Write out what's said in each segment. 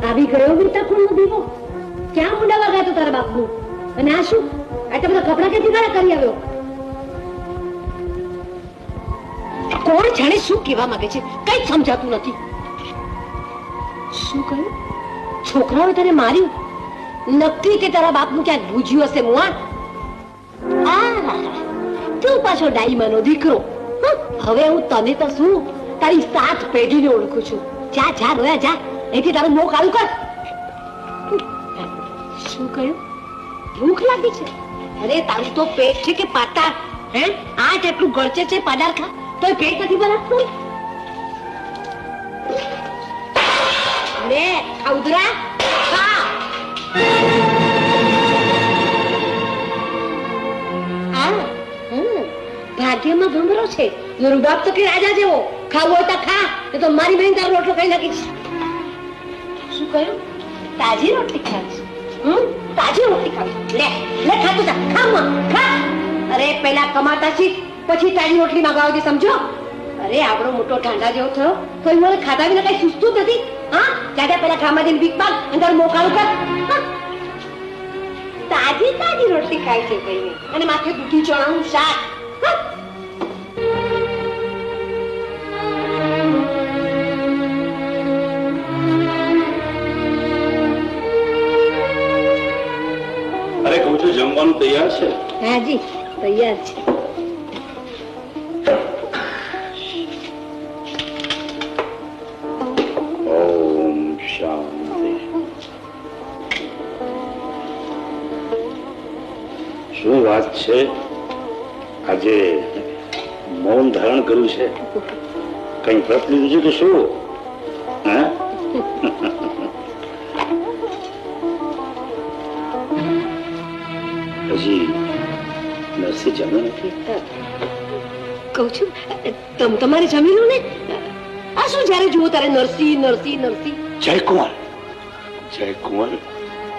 ગયો વૃતાખુંડનો દીવો ક્યાં મુંડાવા વગાય તો તારા બાપનું? અને આ શું? આટલા બધા કપડા ક્યાંથી કાળા કરી આવ્યો? કોણ જાણે શું કહેવા માંગે છે? કઈ સમજાતું નથી. શું કહ્યું? છોકરાઓએ તને માર્યું? નક્કી કે તારા બાપનું ક્યાંક ભૂજ્યું હશે મુઆ તું પાછો ડાઈમાનો દીકરો. હવે હું તને તો શું? તારી સાત પેઢીને ઓળખું છું. જા જા, રોયા, જા. અહીંથી તારું મોં કાળું કર. શું કહ્યું? ભૂખ લાગી છે. અરે તારું તો પેટ છે કે પાટા? હે? આ જેટલું ગળચે છે પાડાર ખા. તો પેટ નથી ભરાતું. લે ખાઉદરા ખા. આ ભાગ્યમાં ભમરો છે. રૂબાબ તો કે રાજા જેવો. ખાવું હોય તો ખા એ તો મારી બહેન તારો રોટલો ખાઈ નાખીશ. કહ્યું? તાજી રોટલી ખાવીશ હું તાજી રોટલી ખાવીશ લે લે ખાતું જા. ખા ખા. અરે, પહેલા કમાતા શીખ, પછી તાજી રોટલી મગાવજે, સમજો. અરે, આપણો મોટો ઠાંડા જેવો થયો. તો મને ખાતા વિના કઈ સુસ્તું નથી. હા? જાજા પહેલા ખામાં જઈને બીક પાક અંદર મોકાળું કર તાજી તાજી રોટલી ખાય છે ભાઈ અને માથે દૂધી ચણાનું શાક. જમવાનું તૈયાર છે? હાજી તૈયાર છે. શું વાત છે? આજે મૌન ધારણ કર્યું છે? કઈ વ્રત લીધું છે કે શું? હે? હજી નરસિંહ જમ્યો નથી કહું છું તમ તમારે જમી લો ને? આ શું જ્યારે જુઓ તારે નરસિંહ નરસિંહ નરસિંહ? જયકુમાર જયકુમાર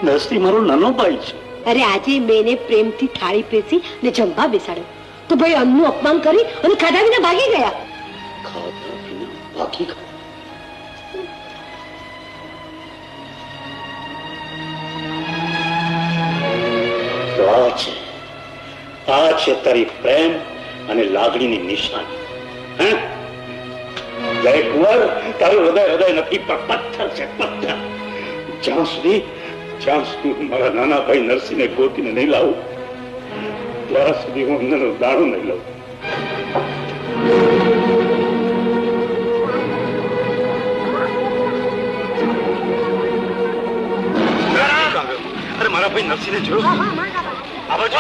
નરસિંહ મારો નાનો ભાઈ છે. અરે આજે મેને પ્રેમથી થાળી પેસી ને જમવા બેસાડ્યો. તો ભાઈ અન્નનું અપમાન કરી અને ખાધા વિના ભાગી ગયા. ખાધા વિના ભાગી ખા આ છે તારી પ્રેમ અને લાગણીની નિશાની. હે? જયકુમાર તારું હૃદય હૃદય નથી પણ પથ્થર છે પથ્થર. જ્યાં સુધી જ્યાં સુધી હું મારા નાના ભાઈ નરસિંહને ગોતીને નહીં લાવું ત્યાં સુધી હું અંદરનો દાણો નહીં લઉં. અરે મારા ભાઈ નરસિંહને જોયો આ બાજુ